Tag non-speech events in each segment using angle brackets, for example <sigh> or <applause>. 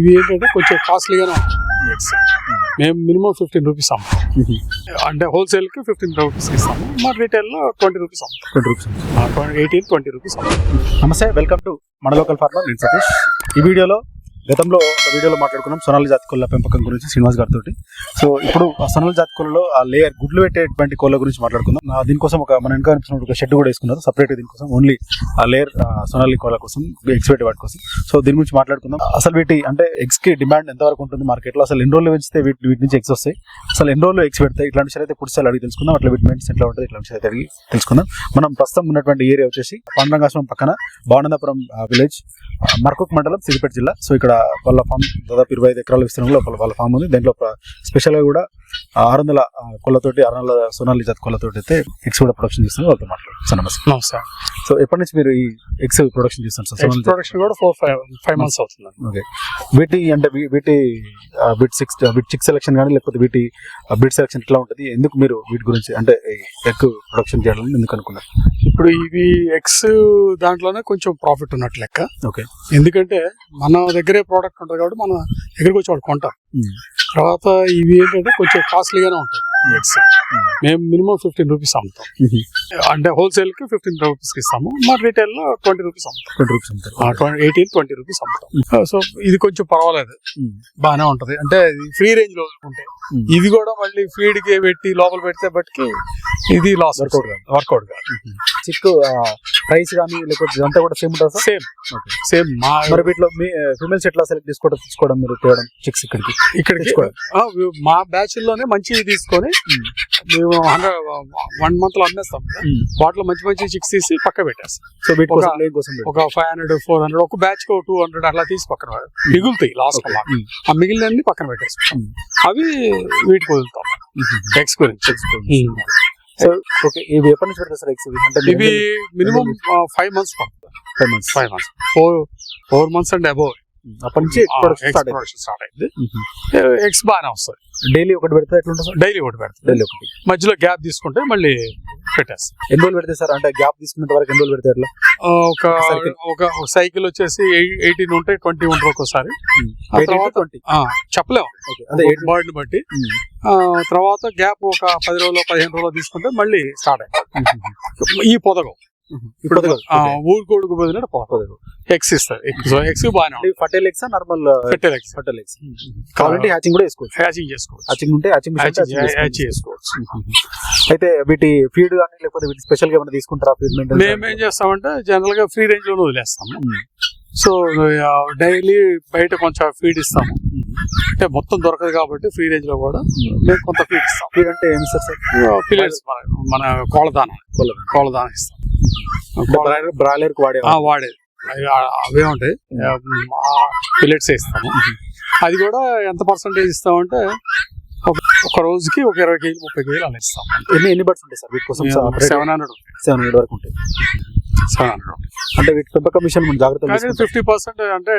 ఇవి ఏంటంటే కొంచెం కాస్ట్లీగానే ఎగ్స్ మేము మినిమం ఫిఫ్టీన్ రూపీస్ అమ్ముతాం. అంటే హోల్సేల్కి ఫిఫ్టీన్ రూపీస్ ఇస్తాము మా రీటైల్లో ట్వంటీ రూపీస్ అమ్ముతాం. ఎయిటీన్ ట్వంటీ రూపీస్ నమస్తే వెల్కమ్ టు మన లోకల్ ఫార్మర్ నేను సతీష్. ఈ వీడియోలో గతంలో ఒక వీడియోలో మాట్లాడుకున్నాం సొనాలి జాతి కోళ్ళ పెంపకం గురించి శ్రీనివాస్ గారితో సో ఇప్పుడు ఆ సొనాలి జాతి కోళ్ళలో ఆ లేయర్ గుడ్లు పెట్టేటువంటి కోళ్ళ గురించి మాట్లాడుకుందాం. దీనికోసం ఒక మన వెనక ఒక షెడ్ కూడా వేసుకున్నారు. సపరేట్ దీనికోసం ఓన్లీ ఆ లేయర్ సొనాలి కోళ్ళ కోసం ఎగ్స్ పెట్టే వాటి కోసం. సో దీని గురించి మాట్లాడుకుందాం. అసలు వీటి అంటే ఎగ్స్కి డిమాండ్ ఎంతవరకు ఉంటుంది మార్కెట్లో అసలు ఎన్ని రోజులు పెంచితే వీటి వీటి నుంచి ఎగ్స్ వస్తాయి? అసలు ఎన్ని రోజులు ఎగ్స్ పెడతాయి? ఇట్లాంటి విషయాలు అయితే పుడిసాలు అడిగి తెలుసుకుందాం. అట్లా వీటి మెయింటెన్స్ ఎట్లా ఉంటుంది ఇట్లాంటి విషయాలు అయితే అడిగి తెలుసుకుందాం. మనం ప్రస్తుతం ఉన్నటువంటి ఏరియా వచ్చేసి పాండరంగాశ్రమం పక్కన భావనందపురం విలేజ్ మర్కుక్ మండలం సిద్దిపేట జిల్లా. సో ఇక్కడ వాళ్ళ ఫామ్ దాదాపు ఇరవై ఐదు ఎకరాల విస్తీర్ణంలో వాళ్ళ ఫామ్ ఉంది. దీంట్లో స్పెషల్గా కూడా ఆరు వందల ఆ, కోళ్ళతోటి ఆరు వందల సోనాలి జాతి కోళ్ళతోటి అయితే ఎగ్స్ కూడా ప్రొడక్షన్ చేస్తున్నారు. వాళ్ళతో మాట్లాడు సార్ నమస్తే. నమస్తే సో ఎప్పటి నుంచి మీరు ఈ ఎగ్స్ ప్రొడక్షన్ చేస్తారు సార్? ప్రొడక్షన్ కూడా ఫోర్ ఫైవ్ ఫైవ్ మంత్స్ అవుతుంది ఓకే వీటి అంటే వీటి bit six bit chick selection కానీ లేకపోతే వీటి బిట్ సెలెక్షన్ ఎట్లా ఉంటుంది? ఎందుకు మీరు వీటి గురించి అంటే ఎగ్ ప్రొడక్షన్ చేయాలని ఎందుకు అనుకున్నారు? ఇప్పుడు ఇవి ఎగ్స్ దాంట్లోనే కొంచెం ప్రాఫిట్ ఉన్నట్టు లెక్క. ఓకే ఎందుకంటే మన దగ్గరే ప్రోడక్ట్ ఉంటుంది కాబట్టి మన దగ్గరికి వచ్చి వాడు కొంటారు. తర్వాత ఇవి ఏంటంటే కొంచెం కాస్ట్లీగానే ఉంటాయి. ఎగ్స్ మేము మినిమం ఫిఫ్టీన్ రూపీస్ అమ్ముతాం. అంటే హోల్సేల్కి ఫిఫ్టీన్ రూపీస్కి ఇస్తాము మా రీటైల్లో ట్వంటీ రూపీస్ అమ్ముతాం. ట్వంటీ రూపీస్ అంటారు ఎయిటీన్ ట్వంటీ రూపీస్ అమ్ముతాం. సో ఇది కొంచెం పర్వాలేదు. బాగానే ఉంటది. అంటే ఫ్రీ రేంజ్లో ఉంటే. ఇది కూడా మళ్ళీ ఫీడ్కి పెట్టి లోపల పెడితే బట్టికి ఇది లాస్ Workout కాదు. వర్కౌట్ కాదు. చిక్ ప్రైస్ కానీ లేకపోతే ఇదంతా కూడా సేమ్ ఉంటుంది సార్? సేమ్. సేమ్ మా మరి వీటిలో మీ ఫిమేల్స్ ఎట్లా సెలెక్ట్ చేసుకోవడం తీసుకోవడం మీరు తేవడం చిక్స్ ఇక్కడికి? ఇక్కడికి? మా బ్యాచ్లోనే మంచి తీసుకొని మేము హండ్రెడ్ వన్ మంత్లో అమ్మేస్తాం. కదా. వాటిలో మంచి మంచి చిక్స్ తీసి పక్క పెట్టేస్తాం. సో వీటి కోసం ఒక- ఫైవ్ హండ్రెడ్ ఫోర్ హండ్రెడ్ ఒక బ్యాచ్కి టూ హండ్రెడ్ అట్లా తీసి పక్కన పెడతాం. మిగులుతాయి లాస్ట్. Mm. ఆ మిగిలినన్ని పక్కన పెట్టేస్తాం. అవి వీటికి వదులుతాం. ఎక్స్ గురించి. సో ఓకే ఇవి ఎప్పటి నుంచి పెడతారు సార్ ఎగ్స్ అంటే ఇవి minimum five months five months five months four four months and above అప్పటి నుంచి ప్రొడక్షన్ స్టార్ట్ ప్రొడక్షన్ స్టార్ట్ అయింది. ఎగ్స్ బాగానే వస్తాయి డైలీ ఒకటి పెడితే ఎట్లా ఉంటుంది డైలీ ఒకటి పెడతాం. డైలీ ఒకటి. మధ్యలో గ్యాప్ తీసుకుంటే మళ్ళీ పెట్టేస్తాం. ఎన్ని రోజులు పెడితే సార్? అంటే గ్యాప్ తీసుకునేంత వరకు ఎన్ని రోజులు పెడితే ఎట్లా ఒక. ఒక సైకిల్ వచ్చేసి ఎయిటీన్ ఉంటాయి ట్వంటీ ఉంటాయి ఒక్కోసారి. ఆ 18 తర్వాత ట్వంటీ? ఆ, చెప్పలేము. ఓకే. అదే ఎయిట్ బర్డ్ బట్టి. తర్వాత గ్యాప్ ఒక పది రోజులు పదిహేను రోజులు తీసుకుంటే మళ్ళీ స్టార్ట్ అయ్యింది ఈ పొదగం. ఇప్పుడు అది కాదు. ఆ, ఊరు కొడుకు బదిలినట్టు పొదగం ఎక్స్ ఇస్తారు సో ఎక్స్ బాగానే ఫర్టైల్ ఎగ్స్ నార్మల్ పెట్టేది ఎక్స్ ఫర్టైల్ ఎగ్స్ కావాలంటే హ్యాచింగ్ కూడా వేసుకోవచ్చు హ్యాచింగ్ చేసుకోవచ్చు. హ్యాచింగ్ ఉంటే హ్యాచింగ్ హ్యాచింగ్ హ్యాచ్ చేసుకోవచ్చు. అయితే వీటి ఫీడ్ కానీ లేకపోతే వీటి స్పెషల్గా ఏమైనా తీసుకుంటారా? ఫీడ్ మేము ఏం చేస్తామంటే జనరల్గా ఫ్రీ రేంజ్లోనే వదిలేస్తాము. సో డైలీ బయట కొంచెం ఫీడ్ ఇస్తాము. అంటే మొత్తం దొరకదు కాబట్టి ఫ్రీ రేంజ్లో కూడా మేము. కొంత ఫీడ్ ఇస్తాం ఫీడ్ అంటే ఏమి సార్ సార్? పిల్లర్స్ మన కోళ్ళదానం కోళ్ళదానం ఇస్తాం బ్రాయిలర్కి వాడే వాడేది అవి ఉంటాయి. పిల్లెట్స్ ఇస్తాము. అది కూడా ఎంత పర్సంటేజ్ ఇస్తామంటే ఒక- ఒక రోజుకి ఒక ఇరవై కేజీ ముప్పై కేజీలు అలా ఇస్తాం. ఎన్ని ఎన్ని బర్డ్స్ ఉంటాయి సార్? వీటి కోసం సెవెన్ హండ్రెడ్ సెవెన్ హండ్రెడ్ వరకు ఉంటాయి. అంటే పెంపకం విషయం మనం జాగ్రత్తగా కానీ తీసుకుంటాం. ఫిఫ్టీ పర్సెంట్ అంటే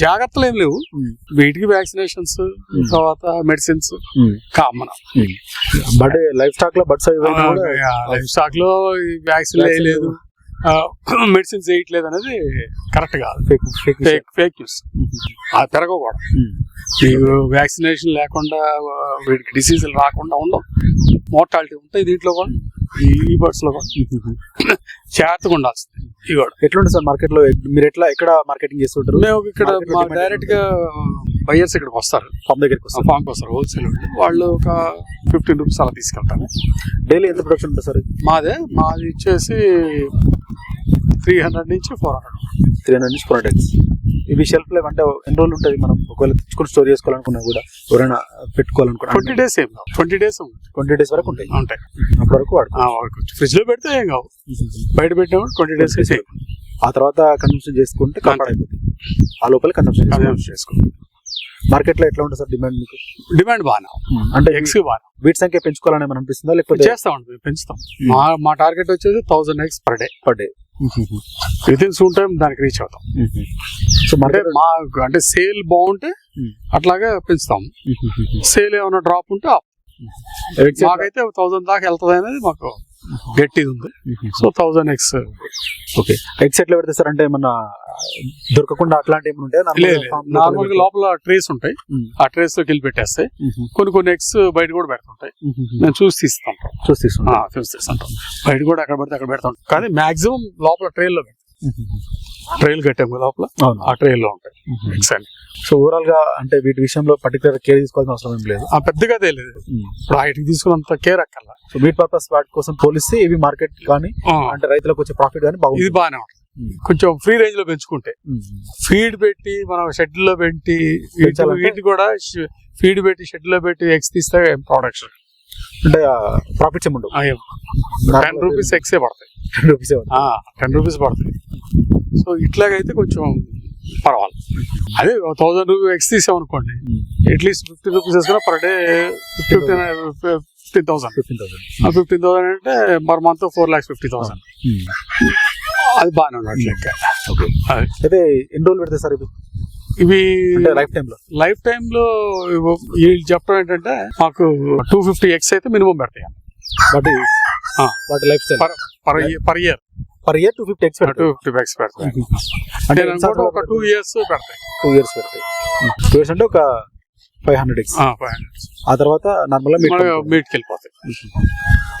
జాగ్రత్తలు ఏం లేవు. వీటికి వ్యాక్సినేషన్స్ తర్వాత మెడిసిన్స్. కామన్. బట్ లైఫ్ స్టాక్లో కూడా లైఫ్ స్టాక్లో వ్యాక్సిన్ వేయలేదు మెడిసిన్స్ వేయట్లేదు అనేది కరెక్ట్ కాదు. ఫేక్ ఫేక్ న్యూస్ అది పెరగకూడదు. మీకు వ్యాక్సినేషన్ లేకుండా ఆ, వీటికి డిసీజులు రాకుండా ఉండవు మోర్టాలిటీ ఉంటాయి దీంట్లో కూడా. ఈ బర్డ్స్లో కూడా. <coughs> జాగ్రత్తగా ఉండాల్సింది. ఇవి కూడా ఎట్లుంటుంది సార్ మార్కెట్లో మీరు ఎట్లా ఎక్కడ మార్కెటింగ్ చేస్తుంటారు? మేము ఇక్కడ మా డైరెక్ట్గా బయర్స్ ఇక్కడికి వస్తారు. ఫామ్ దగ్గరికి వస్తారు. ఫామ్ వస్తారు. హోల్సేల్ వాళ్ళు ఒక ఫిఫ్టీన్ రూపీస్ అలా తీసుకెళ్తారు. డైలీ ఎంత ప్రొడక్షన్ ఉంటుంది సార్ మాదే మాది వచ్చేసి త్రీ హండ్రెడ్ నుంచి ఫోర్ హండ్రెడ్ త్రీ హండ్రెడ్ నుంచి ఫోర్ హండ్రెడ్ ఇవి షెల్ఫ్ లైఫ్ అంటే ఎన్ని రోజులు ఉంటుంది మనం ఒకవేళ తెచ్చుకొని స్టోర్ చేసుకోవాలనుకున్నా కూడా ఎవరైనా ట్వంటీ పెట్టుకోవాలనుకున్నా డేస్ ఏం కావు. ట్వంటీ డేస్ ట్వంటీ డేస్ వరకు ఉంటాయి. ఉంటాయి. అప్పటి వరకు వాడుకో ఫ్రిడ్జ్లో పెడితే ఏం కావు. <laughs> బయట పెట్టినప్పుడు ట్వంటీ డేస్ సేమ్. ఆ తర్వాత కన్సంప్షన్ చేసుకుంటే అయిపోతుంది ఆ లోపల కన్సంప్షన్ చేసుకోండి మార్కెట్లో ఎట్లా ఉంటుంది సార్ డిమాండ్ మీకు? డిమాండ్ బాగా అంటే ఎగ్స్ బాగా వీటి సంఖ్య పెంచుకోవాలని మనం అనిపిస్తుందా లేకపోతే? మేము పెంచుతాం. మా మా టార్గెట్ వచ్చేసి thousand eggs per day per day with in soon time దానికి రీచ్ అవుతాం. సో అంటే మా అంటే సేల్ బాగుంటే Hmm. అట్లాగే పెంచుతాం. సేల్ ఏమైనా డ్రాప్ ఉంటే? మాకైతే థౌసండ్ దాకా వెళ్తుంది అనేది మాకు గట్టిది ఉంది. So thousand eggs okay eggs ఎట్లా పెడతారు సార్ అంటే ఏమన్నా దొరకకుండా అట్లాంటి ఏమైనా ఉంటాయా నార్మల్గా లోపల ట్రేస్ ఉంటాయి. ఆ ట్రేస్లోకి వెళ్ళి పెట్టేస్తాయి కొన్ని కొన్ని ఎగ్స్ బయట కూడా పెడుతుంటాయి. నేను చూసి తీస్తాం. చూసి తీసుకుంటా. చూసి బయట కూడా ఎక్కడ పడితే అక్కడ పెడతాం. కానీ మాక్సిమం లోపల ట్రైల్లో ట్రైల్ కట్టాం కదా లోపల? అవును. ఆ ట్రైల్లో ఉంటాయి. సో ఓవరాల్గా అంటే వీటి విషయంలో పర్టికులర్ కేర్ తీసుకోవాల్సిన అవసరం ఏం లేదు. ఆ పెద్దగా తెలియదు ఇప్పుడు వాటికి తీసుకున్నంత కేర్ అక్కర్లా. సో మీట్ పర్పస్ వాటి కోసం పోలిస్తే ఇవి మార్కెట్ కానీ అంటే రైతులకు వచ్చే ప్రాఫిట్ కానీ ఇది బాగుంది బాగానే ఉంటుంది. కొంచెం ఫ్రీ రేంజ్లో పెంచుకుంటే. ఫీడ్ పెట్టి మనం షెడ్లో పెట్టి వీటి-? వీటి కూడా ఫీడ్ పెట్టి షెడ్లో పెట్టి ఎగ్స్ తీస్తే ప్రొడక్షన్ అంటే ప్రాఫిట్స్ ఏమి ఉండవు. టెన్ రూపీస్ ఎగ్సే పడతాయి. టెన్ రూపీస్ టెన్ రూపీస్ పడతాయి. సో ఇట్లాగైతే కొంచెం పర్వాలేదు. అదే థౌసండ్ రూపీస్ ఎక్స్ తీసామనుకోండి అట్లీస్ట్ ఫిఫ్టీ రూపీస్ వేసుకున్నా per day fifteen fifteen thousand fifteen thousand fifteen thousand అంటే per month four lakhs fifty thousand అది బాగానే అది. అయితే ఎన్ని రోజులు పెడతాయి సార్ ఇవి ఇవి అంటే లైఫ్ టైమ్లో. లైఫ్ టైమ్లో వీళ్ళు చెప్పడం ఏంటంటే మాకు టూ ఫిఫ్టీ ఎక్స్ అయితే మినిమం పెడతాయి వాటి. వాటి lifestyle per per year per year two fifty eggs two fifty eggs పెడతాయి. అంటే నేను అనుకోవడం ఒక టూ ఇయర్స్ పెడతాయి. టూ ఇయర్స్ పెడతాయి. టూ ఇయర్స్ అంటే ఒక five hundred eggs five hundred ఆ తర్వాత నార్మల్ మీట్కి వెళ్ళిపోతాయి.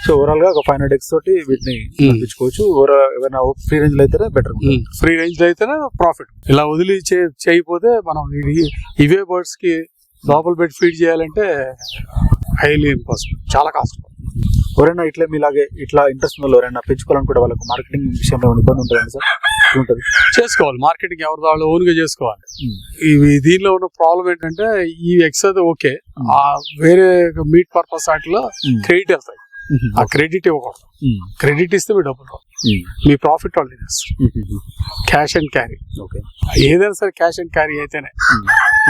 సో ఓవరాల్గా ఒక ఫైవ్ హండ్రెడ్ ఎక్స్ తోటి వీటిని పంపించుకోవచ్చు ఓవరాల్ ఏమైనా ఫ్రీ రేంజ్లో అయితే బెటర్ ఫ్రీ రేంజ్ అయితేనే ప్రాఫిట్ ఇలా వదిలి చే- చేయకపోతే మనం ఇది- ఇవే బర్డ్స్కి లోపల పెట్టి ఫీడ్ చేయాలంటే హైలీ ఇంపాసిబుల్ చాలా కష్టం ఎవరైనా ఇట్లా మీలాగే ఇట్లా ఇంట్రెస్ట్ ఉన్న ఎవరైనా పెంచుకోవాలనుకుంటే వాళ్ళకి మార్కెటింగ్ విషయంలో ఇబ్బంది ఉంటుంది సార్? ఎట్లుంటది చేసుకోవాలి. మార్కెటింగ్ ఎవరి వాళ్ళు ఓన్గా చేసుకోవాలి ఇవి దీనిలో ఉన్న ప్రాబ్లం ఏంటంటే ఈ ఎక్స్ అయితే ఓకే ఆ వేరే మీట్ పర్పస్ వాటిలో క్రెడిట్ వెళ్తాయి. ఆ క్రెడిట్ ఇవ్వకూడదు. క్రెడిట్ ఇస్తే మీ డబ్బులు రావు. మీ ప్రాఫిట్ వాళ్ళు క్యాష్ అండ్ క్యారీ. ఓకే. ఏదైనా సరే క్యాష్ అండ్ క్యారీ అయితేనే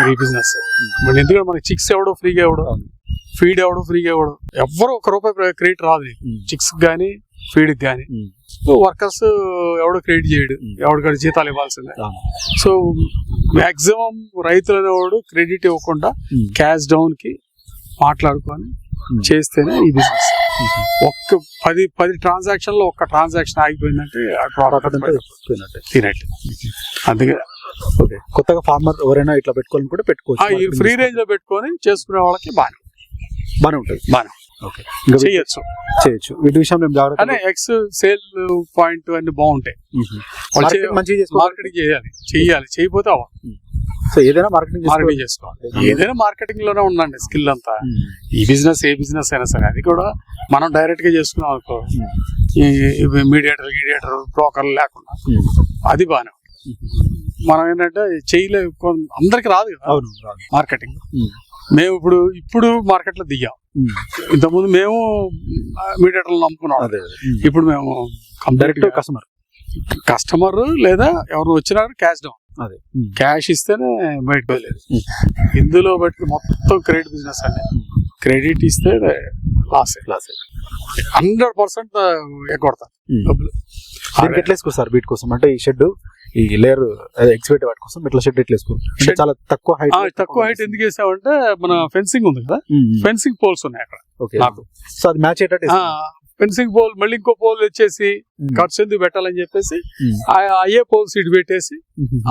మీ బిజినెస్. మళ్ళీ ఎందుకంటే మనకి చిక్స్ ఎవడో ఫ్రీగా ఎవడు అవును. ఫీడ్ ఎవడు ఫ్రీగా ఎవడు ఎవ్వరు ఒక రూపాయి క్రెడిట్ రాదు చిక్స్ కానీ ఫీడ్ కానీ వర్కర్స్ ఎవడు క్రెడిట్ చేయడు. ఎవడికాడు జీతాలు ఇవ్వాల్సిందే. సో మాక్సిమం రైతులు అనేవాడు క్రెడిట్ ఇవ్వకుండా క్యాష్ డౌన్కి మాట్లాడుకొని చేస్తేనే ఈ బిజినెస్. ఒక్క పది పది ట్రాన్సాక్షన్లో ఒక్క ట్రాన్సాక్షన్ ఆగిపోయిందంటే తినట్టు అందుకే ఓకే. కొత్తగా ఫార్మర్ ఎవరైనా ఇట్లా పెట్టుకోవాలనుకుంటే ఆ, పెట్టుకోవచ్చు. ఈ ఫ్రీ రేంజ్లో పెట్టుకొని చేసుకునే వాళ్ళకి బాగా బాగానే ఉంటుంది. బాగా ఓకే. చేయొచ్చు. చేయొచ్చు. వీటి విషయం మేము జాగ్రత్త ఎక్స్ సేల్ పాయింట్ అన్ని బాగుంటాయి. వాళ్ళు చే- మార్కెటింగ్ చేయాలి. చెయ్యాలి. చేయకపోతే అవ్వదు. సో ఏదైనా మార్కెటింగ్ మార్కెటింగ్ చేసుకోవాలి. ఏదైనా మార్కెటింగ్లోనే ఉందండి స్కిల్ అంతా. ఈ బిజినెస్ ఏ బిజినెస్ అయినా సరే అది కూడా మనం డైరెక్ట్గా చేసుకున్నాం అనుకో మీడియేటర్ మీడియేటర్ బ్రోకర్ లేకుండా అది బాగానే. మనం ఏంటంటే చేయలే అందరికి రాదు కదా అవును. మార్కెటింగ్ ఉమ్. మేము ఇప్పుడు ఇప్పుడు మార్కెట్లో దిగాం. ఇంతకుముందు మేము మీడియేటర్లు నమ్ముకున్నాం. ఇప్పుడు మేము డైరెక్ట్ కస్టమర్ కస్టమర్ లేదా ఎవరు వచ్చినా క్యాష్ డౌన్ అదే. క్యాష్ ఇస్తేనే బయటకు ఉమ్. ఇందులో బట్టి మొత్తం క్రెడిట్ బిజినెస్ అండి క్రెడిట్ ఇస్తే లాస్ క్లాస్ హండ్రెడ్ పర్సెంట్ ఎగ్గొడతారు డబ్బులు. దీనికి ఎట్లా వేసుకోరు సార్ వీటి కోసం? అంటే ఈ షెడ్ ఈ లేయర్ ఎక్స్పెక్ట్ వాటి కోసం ఇట్లా షెడ్ ఎట్లా వేసుకోరు? చాలా తక్కువ హైట్ తక్కువ హైట్ ఎందుకు వేసామంటే మన ఫెన్సింగ్ ఉంది కదా. ఫెన్సింగ్ పోల్స్ ఉన్నాయి అక్కడ. ఓకే. నాకు. సో అది మ్యాచ్ అయ్యేటట్టు ఫెన్సింగ్ పోల్ మళ్ళీ ఇంకో పోల్ వచ్చేసి ఖర్చు ఎందుకు పెట్టాలని చెప్పేసి అయ్యే పోల్స్ ఇటు పెట్టేసి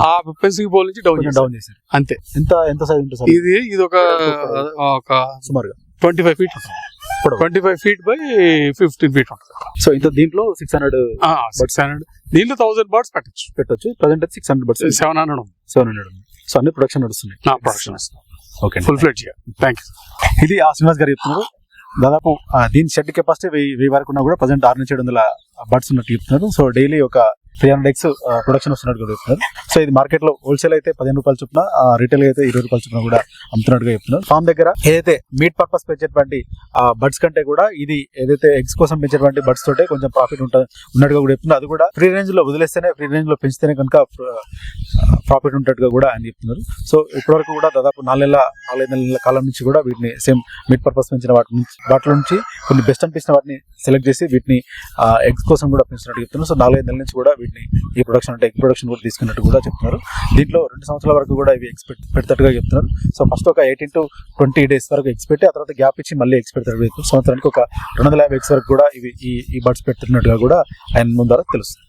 ఆ ఫెన్సింగ్ పోల్ నుంచి డౌన్ డౌన్ చేశారు. అంతే. ఎంత ఎంత సైజ్ ఉంటుంది ఇది ఇది ఒక ఒక సుమారుగా. Twenty five feet. Twenty five feet by fifteen feet ఉంటుంది. సో ఇంత దీంట్లో సిక్స్ హండ్రెడ్ సిక్స్ హండ్రెడ్ దీంట్లో థౌసండ్ బర్డ్స్ పెట్టచ్చు. పెట్టొచ్చు. Present six hundred percent seven hundred ఉంది. సెవెన్ హండ్రెడ్ సో అన్ని ప్రొడక్షన్ నడుస్తున్నాయి. నా production okay full fledge thank you ఇది ఆ శ్రీనివాస్ గారు చెప్తున్నారు. దాదాపు దీని షెడ్ కెపాసిటీ వెయ్యి వెయ్యి వరకు ఉన్నా కూడా ప్రజెంట్ ఆరు నుంచి ఏడు వందల బర్డ్స్ ఉన్నట్టు చెప్తున్నారు. సో డైలీ ఒక త్రీ హండ్రెడ్ ఎక్స్ ప్రొడక్షన్ వస్తున్నట్టు చెప్తున్నారు. సో ఇది మార్కెట్లో హోల్సేల్ అయితే పదిహేను రూపాయలు చొప్పున రీటైల్ అయితే ఇరవై రూపాయలు చొప్పున కూడా అమ్ముతున్నట్టుగా చెప్తున్నారు. ఫామ్ దగ్గర ఏదైతే మీట్ పర్పస్ పెంచేటువంటి బర్డ్స్ కంటే కూడా ఇది ఏదైతే ఎగ్స్ కోసం పెంచేటువంటి బర్డ్స్ తోటే కొంచెం ప్రాఫిట్ ఉంటుంది ఉన్నట్టుగా కూడా చెప్తున్నారు. అది కూడా ఫ్రీ రేంజ్లో వదిలేస్తేనే ఫ్రీ రేంజ్లో పెంచితేనే కనుక ప్రాఫిట్ ఉన్నట్టుగా కూడా ఆయన చెప్తున్నారు. సో ఇప్పటివరకు కూడా దాదాపు నాలుగేళ్ళ నాలుగైదు నెలల కాలం నుంచి కూడా వీటిని సేమ్ మీట్ పర్పస్ పెంచిన వాటి నుంచి వాటిలో నుంచి కొన్ని బెస్ట్ అనిపించిన వాటిని సెలెక్ట్ చేసి వీటిని ఎగ్స్ కోసం కూడా పెంచినట్టు చెప్తున్నారు. సో నాలుగైదు నెలల నుంచి కూడా వీటిని ఈ ప్రొడక్షన్ అంటే ఎగ్ ప్రొడక్షన్ కూడా తీసుకున్నట్టు కూడా చెప్తున్నారు. దీంట్లో రెండు సంవత్సరాల వరకు కూడా ఇవి ఎక్స్పెక్ట్ పెడతట్టుగా చెప్తున్నారు. సో ఫస్ట్ ఒక ఎయిటీన్ టు ట్వంటీ డేస్ వరకు ఎగ్స్ పెట్టి ఆ తర్వాత గ్యాప్ ఇచ్చి మళ్ళీ ఎక్స్పెక్ట్ పెడతారు. సంవత్సరానికి ఒక రెండు వందల యాభై ఎక్స్ వరకు కూడా ఇవి ఈ ఈ బర్డ్స్ పెడుతున్నట్టుగా కూడా ఆయన ముందర తెలుస్తుంది.